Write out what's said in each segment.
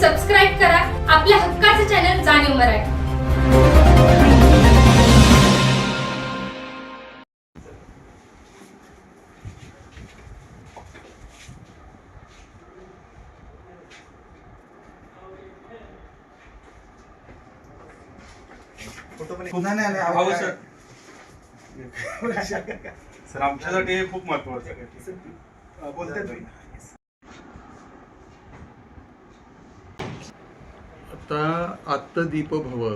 Subscribe करा. आपल्या हक्काचे चॅनल जाणीव मराठी. पुन्हा नाही आले हो सर सर आमच्यासाठी हे खूप महत्वाचं आहे. बोलते तुम्ही आता आत्तदीप भव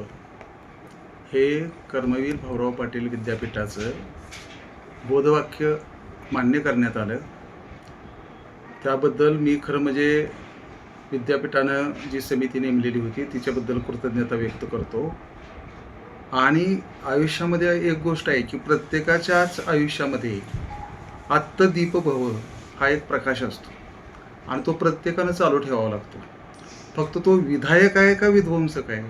हे कर्मवीर भाऊराव पाटील विद्यापीठाचं बोधवाक्य मान्य करण्यात आलं. त्याबद्दल मी खरं म्हणजे विद्यापीठानं जी समिती नेमलेली होती तिच्याबद्दल कृतज्ञता व्यक्त करतो. आणि आयुष्यामध्ये एक गोष्ट आहे की प्रत्येकाच्याच आयुष्यामध्ये आत्तदीप भव हा एक प्रकाश असतो. आणि तो प्रत्येकानं चालू ठेवावा लागतो. फक्त तो विधायक आहे का विध्वंसक आहे?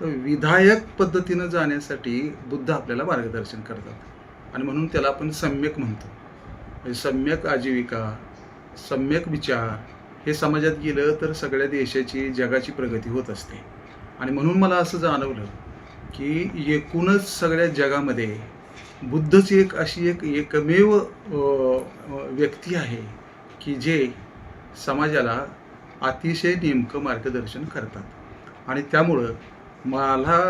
तर विधायक पद्धतीनं जाण्यासाठी बुद्ध आपल्याला मार्गदर्शन करतात. आणि म्हणून त्याला आपण सम्यक म्हणतो. म्हणजे सम्यक आजीविका सम्यक विचार हे समाजात गेलं तर सगळ्या देशाची जगाची प्रगती होत असते. आणि म्हणून मला असं जाणवलं की एकूणच सगळ्या जगामध्ये बुद्धच एक अशी एक एकमेव व्यक्ती आहे की जे समाजाला अतिशय नेमकं मार्गदर्शन करतात. आणि त्यामुळं मला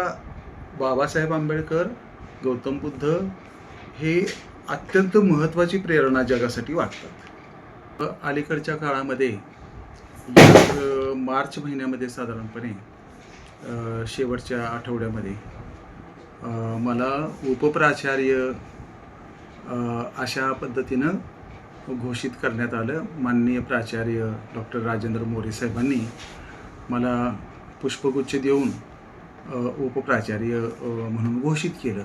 बाबासाहेब आंबेडकर गौतम बुद्ध हे अत्यंत महत्त्वाची प्रेरणा जगासाठी वाटतात. अलीकडच्या काळामध्ये मार्च महिन्यामध्ये साधारणपणे शेवटच्या आठवड्यामध्ये मला उपप्राचार्य अशा पद्धतीनं घोषित करण्यात आलं. माननीय प्राचार्य डॉक्टर राजेंद्र मोरे साहेबांनी मला पुष्पगुच्छ देऊन उपप्राचार्य म्हणून घोषित केलं.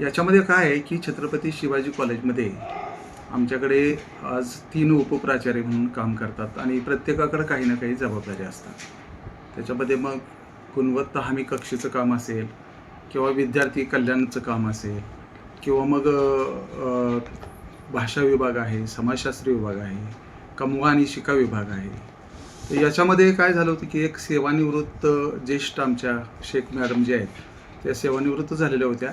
याच्यामध्ये काय आहे की छत्रपती शिवाजी कॉलेजमध्ये आमच्याकडे आज तीन उपप्राचार्य म्हणून काम करतात आणि प्रत्येकाकडे काही ना काही जबाबदारी असतात. त्याच्यामध्ये मग गुणवत्ता हमी कक्षेचं काम असेल किंवा विद्यार्थी कल्याणचं काम असेल किंवा मग भाषा विभाग आहे समाजशास्त्री विभाग आहे कमवा आणि शिका विभाग आहे. तर याच्यामध्ये काय झालं होतं की एक सेवानिवृत्त ज्येष्ठ आमच्या शेख मॅडम जे आहेत त्या सेवानिवृत्त झालेल्या होत्या.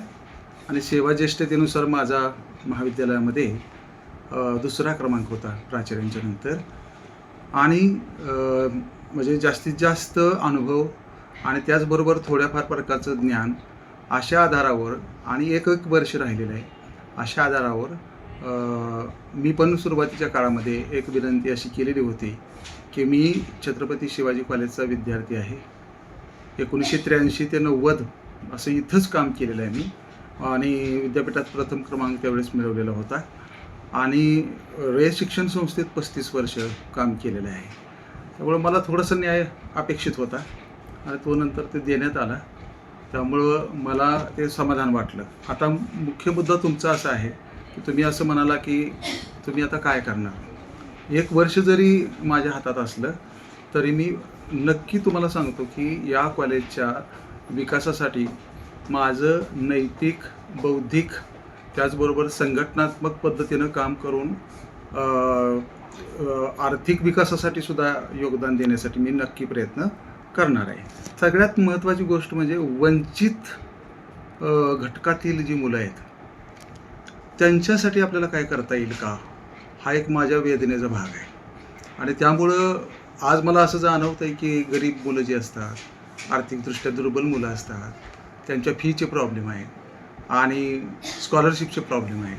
आणि सेवा ज्येष्ठतेनुसार माझा महाविद्यालयामध्ये दुसरा क्रमांक होता प्राचार्यांच्या नंतर. आणि म्हणजे जास्तीत जास्त अनुभव आणि त्याचबरोबर थोड्याफार प्रकारचं ज्ञान अशा आधारावर आणि एक एक वर्ष राहिलेलं आहे अशा आधारावर मी पण सुरुवातीच्या काळामध्ये एक विनंती अशी केलेली होती की मी छत्रपती शिवाजी कॉलेजचा विद्यार्थी आहे. एकोणीसशे त्र्याऐंशी ते नव्वद असं इथंच काम केलेलं आहे मी. आणि विद्यापीठात प्रथम क्रमांक त्यावेळेस मिळवलेला होता. आणि रे शिक्षण संस्थेत पस्तीस वर्ष काम केलेलं आहे. त्यामुळं मला थोडासा न्याय अपेक्षित होता आणि तो नंतर ते देण्यात आला. त्यामुळं मला ते समाधान वाटलं. आता मुख्य मुद्दा तुमचा असा आहे की तुम्ही असं म्हणाला की तुम्ही आता काय करणार? एक वर्ष जरी माझ्या हातात असलं तरी मी नक्की तुम्हाला सांगतो की या कॉलेजच्या विकासासाठी माझं नैतिक बौद्धिक त्याचबरोबर संघटनात्मक पद्धतीनं काम करून आर्थिक विकासासाठी सुद्धा योगदान देण्यासाठी मी नक्की प्रयत्न करणार आहे. सगळ्यात महत्त्वाची गोष्ट म्हणजे वंचित घटकातील जी मुलं आहेत त्यांच्यासाठी आपल्याला काय करता येईल का? हा एक माझ्या वेदनेचा भाग आहे. आणि त्यामुळं आज मला असं जाणवतं आहे की गरीब मुलं जी असतात आर्थिकदृष्ट्या दुर्बल मुलं असतात त्यांच्या फीचे प्रॉब्लेम आहेत आणि स्कॉलरशिपचे प्रॉब्लेम आहे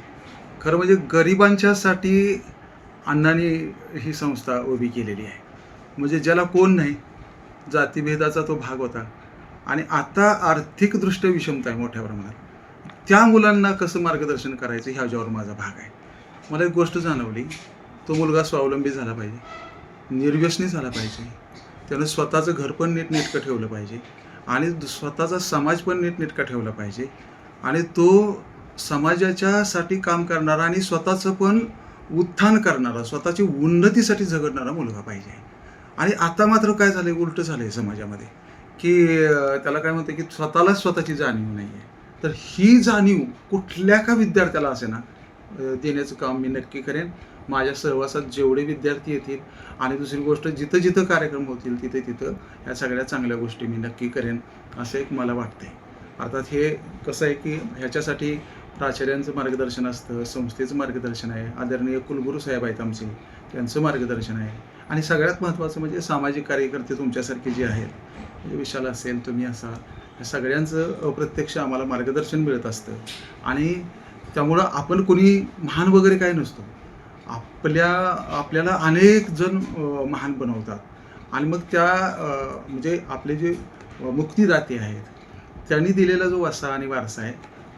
खरं म्हणजे गरिबांच्यासाठी अण्णांनी ही संस्था उभी केलेली आहे. म्हणजे ज्याला कोण नाही जातीभेदाचा तो भाग होता. आणि आता आर्थिकदृष्ट्या विषमता आहे मोठ्या प्रमाणात. त्या मुलांना कसं मार्गदर्शन करायचं ह्याच्यावर माझा भाग आहे. मला एक गोष्ट जाणवली. तो मुलगा स्वावलंबी झाला पाहिजे. निर्व्यसनी झाला पाहिजे. त्यानं स्वतःचं घर पण नीटनेटकं ठेवलं पाहिजे. आणि स्वतःचा समाज पण नीटनेटका ठेवला पाहिजे. आणि तो समाजाच्यासाठी काम करणारा आणि स्वतःचं पण उत्थान करणारा स्वतःची उन्नतीसाठी झगडणारा मुलगा पाहिजे. आणि आता मात्र काय झालं उलटं झालं आहे समाजामध्ये. की त्याला काय म्हणते की स्वतःलाच स्वतःची जाणीव नाही आहे तर ही जाणीव कुठल्या का विद्यार्थ्याला असे ना देण्याचं काम मी नक्की करेन. माझ्या सहवासात जेवढे विद्यार्थी येतील आणि दुसरी गोष्ट जिथं जिथं कार्यक्रम होतील तिथे तिथं या सगळ्या चांगल्या गोष्टी मी नक्की करेन असं एक मला वाटतंय. अर्थात हे कसं आहे की ह्याच्यासाठी प्राचार्यांचं मार्गदर्शन असतं संस्थेचं मार्गदर्शन आहे आदरणीय कुलगुरू साहेब आहेत आमचे त्यांचं मार्गदर्शन आहे. आणि सगळ्यात महत्त्वाचं म्हणजे सामाजिक कार्यकर्ते तुमच्यासारखे जे आहेत विशाल असेल तुम्ही असा हे सगळ्यांचं अप्रत्यक्ष आम्हाला मार्गदर्शन मिळत असतं. आणि त्यामुळं आपण कोणी महान वगैरे काय नसतो. आपल्या आपल्याला अनेक जण महान बनवतात. आणि मग त्या म्हणजे आपले जे मुक्तिदाते आहेत त्यांनी दिलेला जो वसा आणि वारसा आहे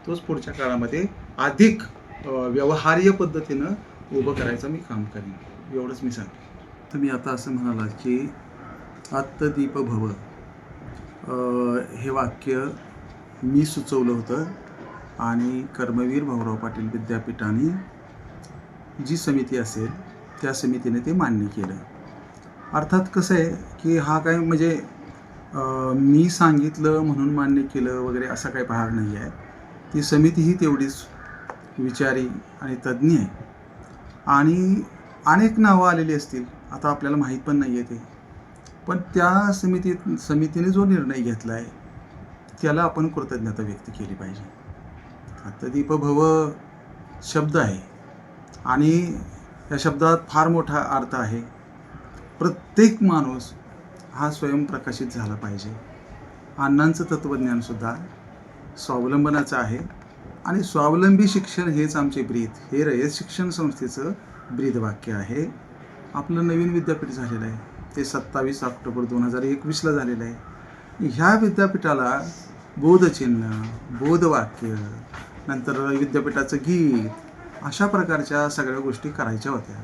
तोच पुढच्या काळामध्ये अधिक व्यवहार्य पद्धतीनं उभं करायचं मी काम करेन. एवढंच मी सांगतो तुम्ही आता असं म्हणाला की आत्तदीप भव हे वाक्य मी सुचवलं होतं आणि कर्मवीर भाऊराव पाटील विद्यापीठाने जी समिती असेल त्या समितीने ते मान्य केलं. अर्थात कसं आहे की हा काय म्हणजे मी सांगितलं म्हणून मान्य केलं वगैरे असा काही भाग नाही आहे. ती समितीही तेवढीच विचारी आणि तज्ज्ञ आहे. आणि अनेक नावं आलेली असतील. आता आपल्याला माहीत पण नाही आहे ते. पण त्या समितीत समितीने जो निर्णय घेतला आहे त्याला आपण कृतज्ञता व्यक्त केली पाहिजे. आता दीपभव शब्द आहे. आणि या शब्दात फार मोठा अर्थ आहे. प्रत्येक माणूस हा स्वयंप्रकाशित झाला पाहिजे. अण्णांचं तत्त्वज्ञानसुद्धा स्वावलंबनाचं आहे. आणि स्वावलंबी शिक्षण हेच आमचे ब्रीद. हे रयत शिक्षण संस्थेचं ब्रीद वाक्य आहे. आपलं नवीन विद्यापीठ झालेलं आहे. ते सत्तावीस ऑक्टोबर दोन हजार एकवीसला झालेलं आहे. ह्या विद्यापीठाला बोधचिन्ह बोधवाक्य नंतर विद्यापीठाचं गीत अशा प्रकारच्या सगळ्या गोष्टी करायच्या होत्या.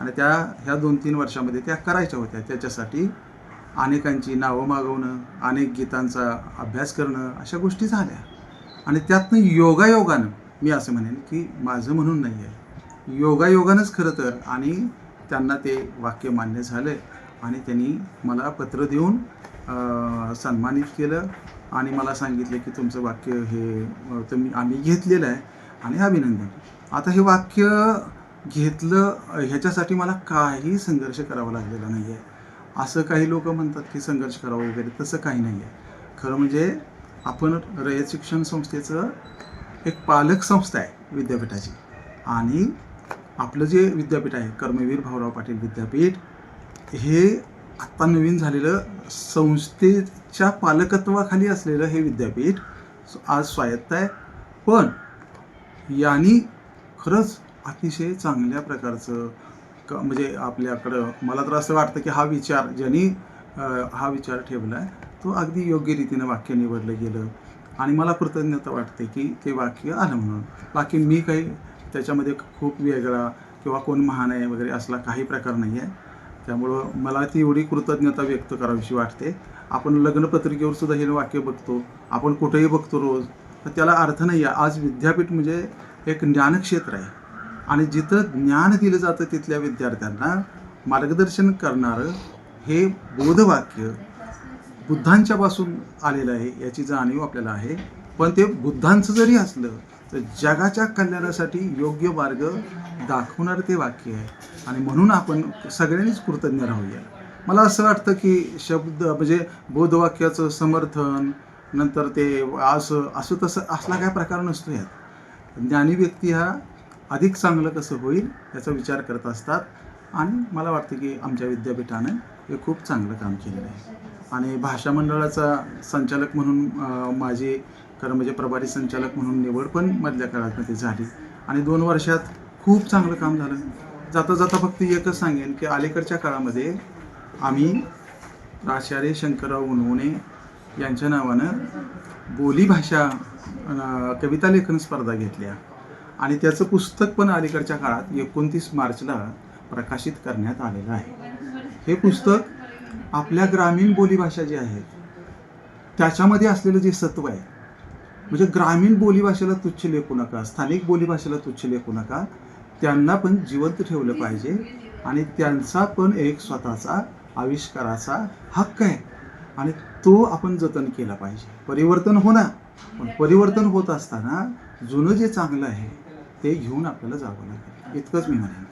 आणि त्या ह्या दोन तीन वर्षामध्ये त्या करायच्या होत्या. त्याच्यासाठी अनेकांची नावं मागवणं अनेक गीतांचा अभ्यास करणं अशा गोष्टी झाल्या. आणि त्यातनं योगायोगानं मी असं म्हणेन की माझं म्हणून नाही आहे योगायोगानंच खरं तर आणि त्यांना ते वाक्य मान्य झालं आणि त्यांनी मला पत्र देऊन सन्मानित केलं आणि मला सांगितलं की तुमचं वाक्य हे तुम्ही आम्ही घेतलेलं आहे आणि अभिनंदन. आता हे वाक्य घेतलं ह्याच्यासाठी मला काही संघर्ष करावा लागलेला नाही आहे असं काही लोक म्हणतात की संघर्ष करावा वगैरे तसं काही नाही आहे खरं म्हणजे आपण रयत शिक्षण संस्थेचं एक पालक संस्था आहे विद्यापीठाची. आणि आपलं जे विद्यापीठ आहे कर्मवीर भाऊराव पाटील विद्यापीठ हे आत्ता नवीन झालेलं संस्थेच्या पालकत्वाखाली असलेलं हे विद्यापीठ आज स्वायत्त आहे. पण यांनी खरंच अतिशय चांगल्या प्रकारचं क म्हणजे आपल्याकडं मला तर असं वाटतं की हा विचार ज्यांनी हा विचार ठेवला आहे तो अगदी योग्य रीतीनं वाक्य निवडलं गेलं. आणि मला कृतज्ञता वाटते की ते वाक्य आलं म्हणून. बाकी मी काही त्याच्यामध्ये खूप वेगळा किंवा कोण महान आहे वगैरे असला काही प्रकार नाही आहे त्यामुळं मला ती एवढी कृतज्ञता व्यक्त करावीशी वाटते. आपण लग्नपत्रिकेवर सुद्धा हे वाक्य बघतो. आपण कुठेही बघतो रोज. तर त्याला अर्थ नाही आहे आज विद्यापीठ म्हणजे एक ज्ञानक्षेत्र आहे. आणि जिथं ज्ञान दिलं जातं तिथल्या विद्यार्थ्यांना मार्गदर्शन करणारं हे बोधवाक्य बुद्धांच्यापासून आलेलं आहे याची जाणीव आपल्याला आहे. पण ते बुद्धांचं जरी असलं तर जगाच्या कल्याणासाठी योग्य मार्ग दाखवणारं ते वाक्य आहे. आणि म्हणून आपण सगळ्यांनीच कृतज्ञ राहूया. मला असं वाटतं की शब्द म्हणजे बोधवाक्याचं समर्थन नंतर ते असं असं तसं असला काय प्रकार नसतो यात. ज्ञानी व्यक्ती हा अधिक चांगलं कसं होईल याचा विचार करत असतात. आणि मला वाटतं की आमच्या विद्यापीठानं हे खूप चांगलं काम केलेलं आहे. आणि भाषा मंडळाचा संचालक म्हणून माझे माझी खरं म्हणजे प्रभारी संचालक म्हणून निवड पण मधल्या काळामध्ये झाली. आणि दोन वर्षात खूप चांगलं काम झालं. जाता जाता फक्त एकच सांगेन की अलीकडच्या काळामध्ये आम्ही प्राचार्य शंकरराव उनवणे यांच्या नावानं बोलीभाषा अं, कविता लेखन स्पर्धा घेतल्या. आणि त्याचं पुस्तक पण अलीकडच्या काळात एकोणतीस मार्चला प्रकाशित करण्यात आलेलं आहे. हे पुस्तक आपल्या ग्रामीण बोलीभाषा जी आहेत त्याच्यामध्ये असलेलं जे सत्व आहे म्हणजे ग्रामीण बोलीभाषेला तुच्छ लेखू नका स्थानिक बोलीभाषेला तुच्छ लेखू नका. त्यांना पण जिवंत ठेवलं पाहिजे आणि त्यांचा पण एक स्वतःचा आविष्काराचा हक्क आहे. आणि तो आपण जतन केला पाहिजे. परिवर्तन होणार पण परिवर्तन होत असताना जुनं जे चांगलं आहे ते घेऊन आपल्याला जावं लागेल. इतकंच मी म्हणेन.